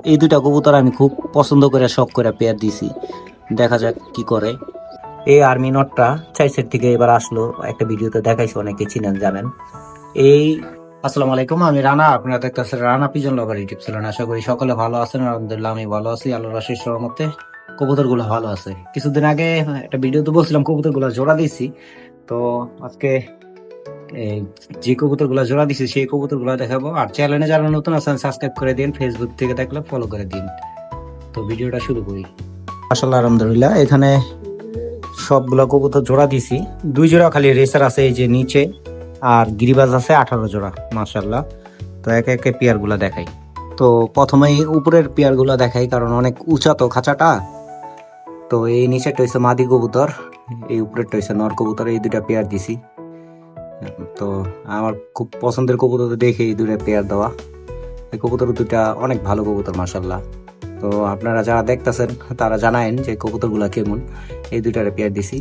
এই দুইটা কবুতর আমি খুব পছন্দ করে শখ করে পেয়ার দিছি। দেখা যাক কি করে। এই আর্মি নটটা চাইসের থেকে এবার আসলো। একটা ভিডিওতে দেখাইছি অনেকে চিনেন জানেন। এই আসসালামু আলাইকুম আমি রানা আপনারা দেখতেছেন Rana pigeon vlogger YouTube channel. আশা করি সকলে ভালো আছেন আলহামদুলিল্লাহ আমি ভালো আছি আল্লাহর আশিস মতে কবুতরগুলো ভালো আছে। কিছুদিন আগে একটা ভিডিওতে বলছিলাম কবুতরগুলো জোড়া দিছি তো আজকে যে কবুতরগুলা জোড়া দিছি, সেই কবুতরগুলা দেখাবো। আর চ্যানেলে যারা নতুন আছেন সাবস্ক্রাইব করে দিন ফেসবুক থেকে দেখলে ফলো করে দিন। তো ভিডিওটা শুরু করি। মাসাল্লাহ আলহামদুলিল্লাহ। এখানে সবগুলা কবুতর জোড়া দিছি। দুই জোড়া খালি রেসার আছে এই যে নিচে, আর গিরিবাজ আছে আঠারো জোড়া মাসাল্লাহ তো একে একে পেয়ারগুলা দেখাই। তো প্রথমেই উপরের পেয়ারগুলা দেখাই, কারণ অনেক উঁচা তো খাঁচাটা। তো এই নিচেরটা হচ্ছে মাদি কবুতর, এই উপরেরটা হচ্ছে নর কবুতর, এই দুইটা পেয়ার দিছি। তো আমার খুব পছন্দের কবুতর দেখে এই দুটো পেয়ার দেওয়া। এই কবুতর দুটা অনেক ভালো কবুতর মাসাল্লাহ তো আপনারা যারা দেখতেছেন, তারা জানায়েন যে কবুতরগুলা কেমন। এই দুইটারে পেয়ার দিছি।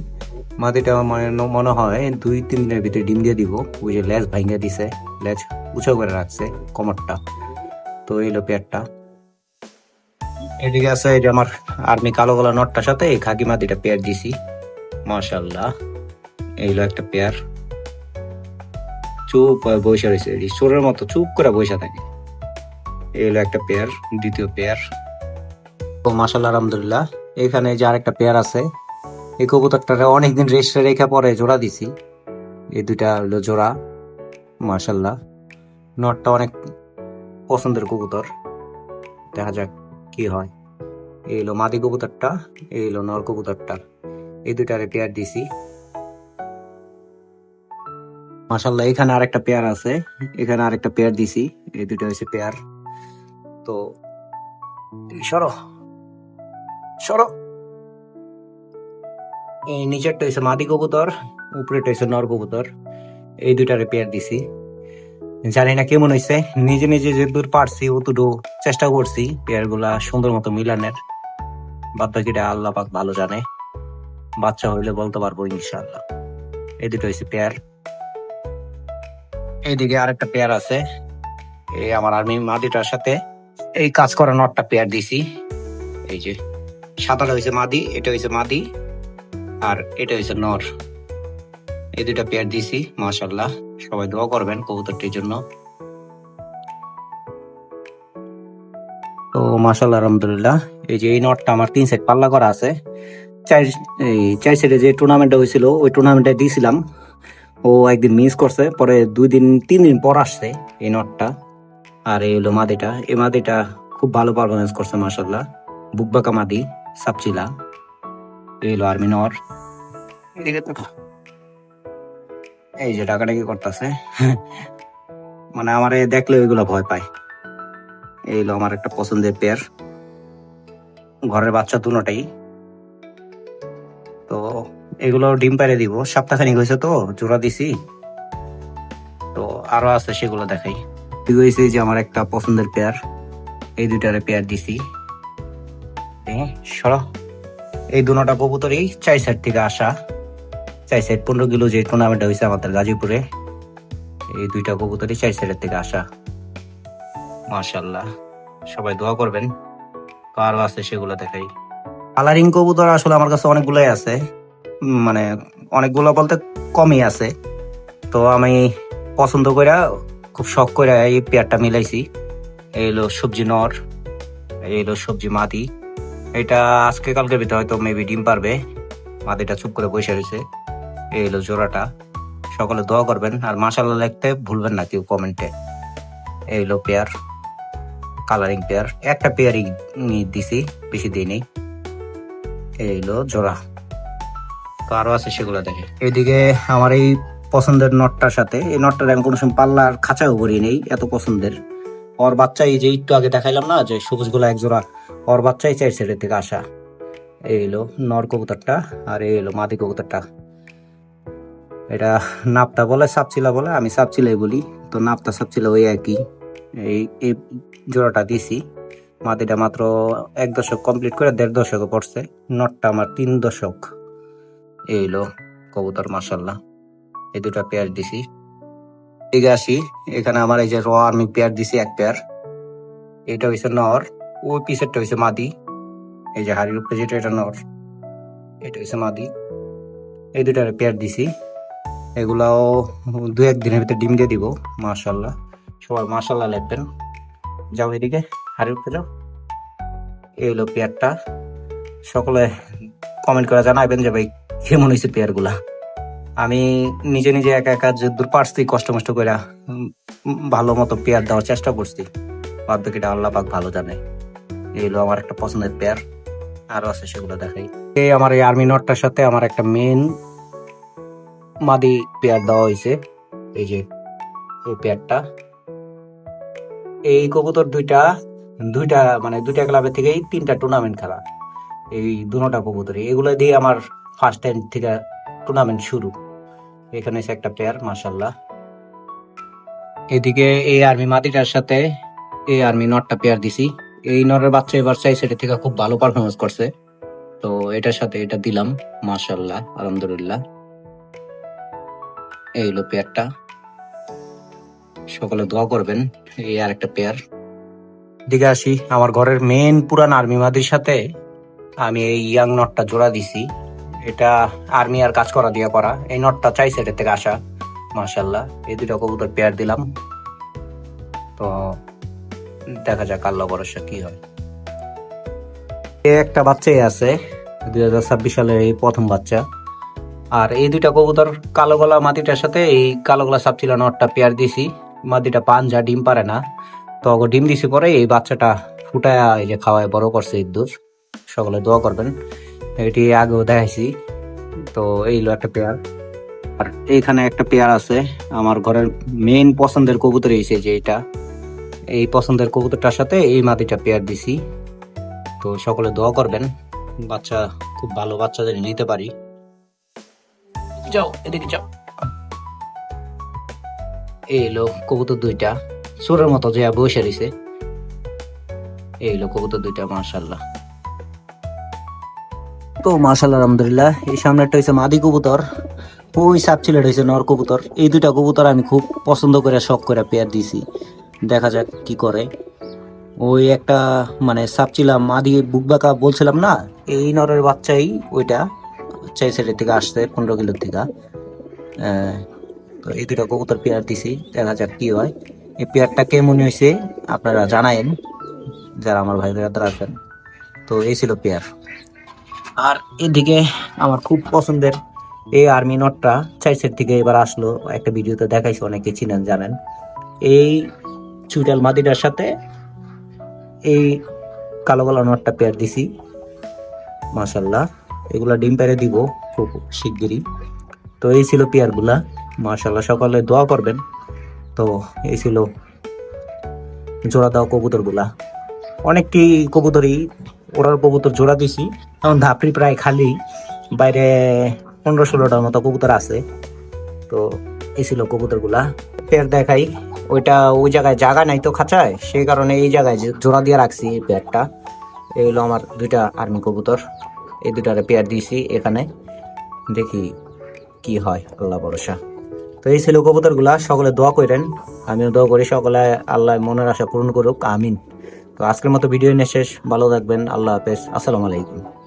মাদিটা মনে মনে হয় দুই, তিন দিনের ভিতরে ডিম দিয়ে দিব। ওই যে লেজ ভাঙ্গা দিছে, লেজ উঁচু করে রাখছে কমরটা। তো এইলো পেয়ারটা এদিকে আছে এই যে আমার আর্মি কালো গলা নটটার সাথে এই খাকি মাদিটা পেয়ার দিছি মাশাল্লাহ এইলো একটা পেয়ার চুপ বসে রয়েছে। চোরের মতো চুপ করে বসে থাকে। এই হলো একটা পেয়ার দ্বিতীয় পেয়ার ও মাসাল্লাহ আলহামদুলিল্লাহ। এখানে যে আরেকটা পেয়ার আছে, এই কবুতরটারে অনেকদিন রেস্টে রেখে পরে জোড়া দিছি। এই দুইটা হলো জোড়া। মাসাল্লাহ নটটা অনেক পছন্দের কবুতর। দেখা যাক কি হয়। এই হলো মাদি কবুতরটা, এই হলো নর কবুতরটা। এই দুইটারে পেয়ার দিছি। মাসাল্লাহ এখানে আরেকটা পেয়ার আছে। এখানে আরেকটা পেয়ার দিছি। এই দুটো হচ্ছে পেয়ার। তো সরো। সরো। এই নিচেরটা হচ্ছে মাদি কবুতর উপরেটা হচ্ছে নর কবুতর। এই দুটারে পেয়ার দিছি। জানি না কেমন হয়েছে নিজে নিজে যে দূর পারছি, অতটুকু চেষ্টা করছি পেয়ারগুলা সুন্দর মতো মিলানের। বাদ বাকিটা আল্লাহ পাক ভালো জানে। বাচ্চা হইলে বলতে পারব ইনশাআল্লাহ। এই দুটো হচ্ছে পেয়ার। এইদিকে আরেকটা পেয়ার আছে। এই আমার আর্মি মাদিটার সাথে এই কাজ করা নটটা পেয়ার দিছি। এই যে, সাদাটা হয়েছে মাদি, এটা হয়েছে মাদি, আর এটা হয়েছে নর। এই দুইটা পেয়ার দিছি মাশাল্লাহ সবাই দোয়া করবেন কবুতরটির জন্য। তো মাশাল্লাহ আলহামদুলিল্লাহ। এই যে এই নটটা আমার তিন সেট পাল্লা করা আছে। চার, এই চার সেটে যে টুর্নামেন্টটা হয়েছিল ওই টুর্নামেন্টে দিয়েছিলাম ও একদিন মিস করছে পরে দুই দিন তিন দিন পর আসছে এই নটটা। আর এই হলো মাদিটা। এই মাদিটা খুব ভালো পারফরমেন্স করছে মাসাল্লাহ বুকবাকা মাদি সাপচিলা। এই হলো আর্মি নর এই যে টাকাটাকি করতেছে। মানে আমার দেখলে ওইগুলো ভয় পায়। এই হলো আমার একটা পছন্দের পেয়ার ঘরের বাচ্চা দুটাই। এগুলো ডিম পাইরে দিব। সপ্তাহখানিক হয়েছে তো, জোড়া দিছি। তো আরও আছে সেগুলো দেখাই। হয়েছে যে আমার একটা পছন্দের পেয়ার। এই দুইটারে পেয়ার দিছি। সরো। এই দুটা কবুতরই চাই সাইড থেকে আসা। চাই সাইড পনেরো কিলো যে টুর্নামেন্ট হয়েছে আমাদের গাজীপুরে, এই দুইটা কবুতরই চাই সাইডের থেকে আসা। মাশাল্লাহ সবাই দোয়া করবেন। কারও আছে সেগুলো দেখাই। কালারিং কবুতর আসলে আমার কাছে অনেকগুলোই আছে। মানে অনেকগুলো বলতে কমই আছে। তো আমি পছন্দ করে খুব শখ করে এই পেয়ারটা মিলাইছি। এই হলো সবজি নর, এই হলো সবজি মাদি। এটা আজকে কালকের ভিতরে হয়তো মেবি ডিম পারবে। মাদিটা চুপ করে বসে রয়েছে এই হলো জোড়াটা। সকলে দোয়া করবেন, আর মাসাল্লাহ লিখতে ভুলবেন না কেউ কমেন্টে। এই হলো পেয়ার, কালারিং পেয়ার। একটা পেয়ারই দিছি, বেশি দিইনি এই হলো জোড়া। আরও আছে সেগুলো দেখে। এইদিকে আমার এই পছন্দের নটটার সাথে, এই নটটার আমি কোনো সময় পাল্লার খাঁচাও করি নেই, এত পছন্দের। ওর বাচ্চা এই যে একটু আগে দেখাইলাম না, যে সবুজ এক জোড়া ওর বাচ্চাই চাই সেটের থেকে আসা। এই এলো নর কবুতরটা, আর এই এলো মাদি কবুতরটা। এটা নাপতা বলে, সাপচিলা বলে, আমি সাপচিলাই বলি, তো নাপতা সাপচিলা ওই একই। এই এই জোড়াটা দিছি, মাদিটা মাত্র এক দশক কমপ্লিট করে দেড় দশকে পড়ছে, নটটা আমার তিন দশক। এইলো কবুতর মাসাল্লাহ এই দুটা পেয়ার দিছি। এদিকে আসি, এখানে আমার এই যে র আমি পেয়ার দিছি, এক পেয়ার এটা হইছে নর ওই পিসেরটা হয়েছে মাদি। এই যে হাড়ির উপরে যেটা, এটা নর। এটা হয়েছে মাদি। এই দুটার পেয়ার দিছি। এগুলাও দু এক দিনের ভিতরে ডিম দিয়ে দিব, মাশাল্লাহ। সবাই মাশাল্লাহ লিখবেন যাও এদিকে, হাড়ির উপরে যাও। এই হলো পেয়ারটা সকলে কমেন্ট করে জানাবেন যে ভাই কেমন হয়েছে পেয়ারগুলা। আমি নিজে নিজে একা একা যে দূর পারছি কষ্ট মষ্ট করে ভালো মতো পেয়ার দেওয়ার চেষ্টা করছি। বাদ আল্লাহ পাক ভালো জানে। এই হলো আমার একটা পছন্দের পেয়ার। আরও আছে সেগুলো দেখাই। এই আমার এই আর্মি নটটার সাথে আমার একটা মেন মাদি পেয়ার দেওয়া হয়েছে। এই যে, এই পেয়ারটা। এই কবুতর দুইটা দুইটা মানে দুইটা ক্লাবের থেকেই তিনটা টুর্নামেন্ট খেলা। এই দুটা কবুতর। এগুলো দিয়ে আমার ফার্স্ট টাইম থেকে টুর্নামেন্ট শুরু। এখানে এসে একটা পেয়ার মাসাল্লাহ এদিকে এই আর্মি মাটিটার সাথে এই আর্মি নটটা পেয়ার দিছি। এই নরের বাচ্চা এবার চাই সেটা থেকে খুব ভালো পারফরমেন্স করছে। তো এটার সাথে এটা দিলাম মাশাল্লাহ আলহামদুলিল্লাহ। এই হলো পেয়ারটা সকলে দোয়া করবেন, এই আর একটা পেয়ার দিকে আসি, আমার ঘরের মেন পুরান আর্মি মাদির সাথে আমি এই ইয়াং নটটা জোড়া দিছি। এটা আর্মি আর কাজ করা দিয়ে করা। এই নটটা চাই সেটের থেকে আসা। মাশাল্লাহ এই দুটো কবুতর পেয়ার দিলাম। তো দেখা যাক আল্লাহ ভরসা কি হয়। এ একটা বাচ্চাই আছে, দুই হাজার ছাব্বিশ সালের এই প্রথম বাচ্চা। আর এই দুইটা কবুতর কালো গলা মাটিটার সাথে এই কালো গলা সাপচিলা নটটা পেয়ার দিছি। মাটিটা পাঞ্জা, ডিম পারে না। তো ডিম দিছি পরে এই বাচ্চাটা ফুটায় এই যে খাওয়ায় বড় করছে ইদ্দুর। সকলে দোয়া করবেন। এটি আগেও দেখাইছি। তো এই হলো একটা পেয়ার। আর এইখানে একটা পেয়ার আছে। আমার ঘরের মেইন পছন্দের কবুতর এসে যে এটা। এই পছন্দের কবুতরটার সাথে এই মাটিটা পেয়ার দিছি। তো সকলে দোয়া করবেন। বাচ্চা, খুব ভালো বাচ্চা যেন নিতে পারি। যাও, এদিকে যাও। এই এলো কবুতর দুইটা। সুরের মতো যে বসে রয়েছে এই এলো কবুতর দুইটা মার্শাল্লাহ তো মার্শাল্লাহ আলহামদুলিল্লাহ। এই সামনে একটা হয়েছে মাদি কবুতর। ওই সাপ ছিল হয়েছে নর কবুতর। এই দুইটা কবুতর আমি খুব পছন্দ করে, শখ করে পেয়ার দিছি। দেখা যাক কি করে। ওই একটা মানে সাপ ছিলাম আদি বুক বাঁকা বলছিলাম না, এই নরের বাচ্চাই ওইটা। চাই সাইডের থেকে আসছে, পনেরো কিলোর থেকে। তো এই দুটা কবুতর পেয়ার দিছি, দেখা যাক কি হয়। এই পেয়ারটা কেমন হয়েছে আপনারা জানায়েন, যারা আমার ভাইদের আছেন তো এই ছিল পেয়ার। আর এদিকে আমার খুব পছন্দের এই আর্মি নটটা চাইসের থেকে এবার আসলো। একটা ভিডিওতে দেখাইছে, অনেকে চিনেন, জানেন। এই চুইটাল মাদিটার সাথে এই কালো কালো নটটা পেয়ার দিছি। মাশাল্লাহ, এগুলা ডিম পেরে দিব খুব শিগগিরই। তো এই ছিল পেয়ারগুলা মাশাল্লাহ, সকালে দোয়া করবেন। তো এই ছিল জোড়া দেওয়া কবুতরগুলা। অনেকটি কবুতরই ওরার কবুতর জোড়া দিছি। এখন ধাপড়ি প্রায় খালি, বাইরে পনেরো ষোলোটার মতো কবুতর আছে। তো এই ছিল কবুতরগুলা। পেয়ার দেখাই, ওইটা ওই জায়গায় জায়গা নাই তো খাঁচায়, সেই কারণে এই জায়গায় জোড়া দিয়ে রাখছি এই পেয়ারটা এই হলো আমার দুইটা আর্মি কবুতর। এই দুটারে পেয়ার দিয়েছি এখানে, দেখি কি হয়, আল্লাহ ভরসা। তো এই ছিল কবুতরগুলা, সকলে দোয়া করেন আমিও দোয়া করি, সকলে আল্লাহ মনের আশা পূরণ করুক, আমিন। তো আজকের মতো ভিডিও নিয়ে শেষ। ভালো থাকবেন। আল্লাহ হাফেজ। আসসালামু আলাইকুম।